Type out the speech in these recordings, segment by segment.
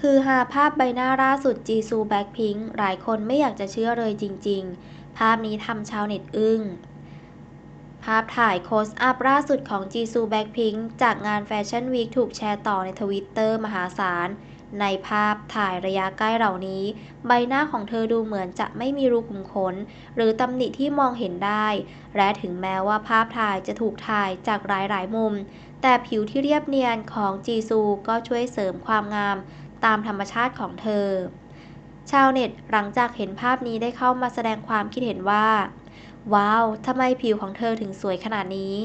คือหาภาพใบหน้าล่าสุดจีซูแบ็คพิงค์หลายคนไม่อยากจะเชื่อเลยจริง ๆ ภาพนี้ทำชาวเน็ตอึ้ง ภาพถ่ายโคสอัพล่าสุดของจีซูแบ็คพิงค์จากงานแฟชั่นวีคถูกแชร์ต่อในทวิตเตอร์มหาศาล ในภาพถ่ายระยะใกล้เหล่านี้ ใบหน้าของเธอดูเหมือนจะไม่มีรูขุมขน หรือตำหนิที่มองเห็นได้ และถึงแม้ว่าภาพถ่ายจะถูกถ่ายจากหลายๆมุม แต่ผิวที่เรียบเนียนของจีซูก็ช่วยเสริมความงาม ตามธรรมชาติของเธอ ชาวเน็ตหลังจากเห็นภาพนี้ได้เข้ามาแสดงความคิดเห็นว่า ว้าวทำไมผิวของเธอถึงสวยขนาดนี้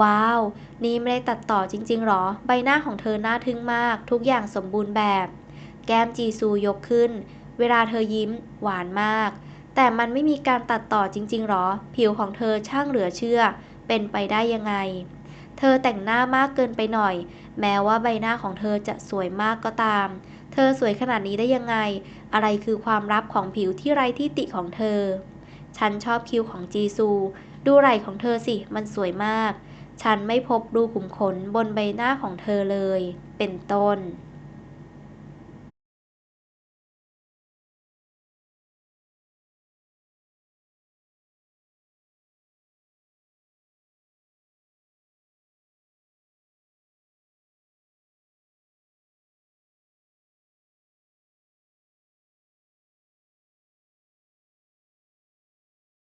ว้าว นี่ไม่ได้ตัดต่อจริง ๆหรอ ใบหน้าของเธอน่าทึ่งมาก ทุกอย่างสมบูรณ์แบบ แก้มจีซูยกขึ้น เวลาเธอยิ้ม หวานมาก แต่มันไม่มีการตัดต่อจริง ๆหรอ ผิวของเธอช่างเหลือเชื่อ เป็นไปได้ยังไง เธอแต่งหน้ามากเกินไปหน่อย แม้ว่าใบหน้าของเธอจะสวยมากก็ตาม เธอสวยขนาดนี้ได้ยังไง อะไรคือความลับของผิวที่ไร้ที่ติของเธอ ฉันชอบคิ้วของจีซู ดูไหล่ของเธอสิ มันสวยมาก ฉันไม่พบรูขุมขนบนใบหน้าของเธอเลย เป็นต้น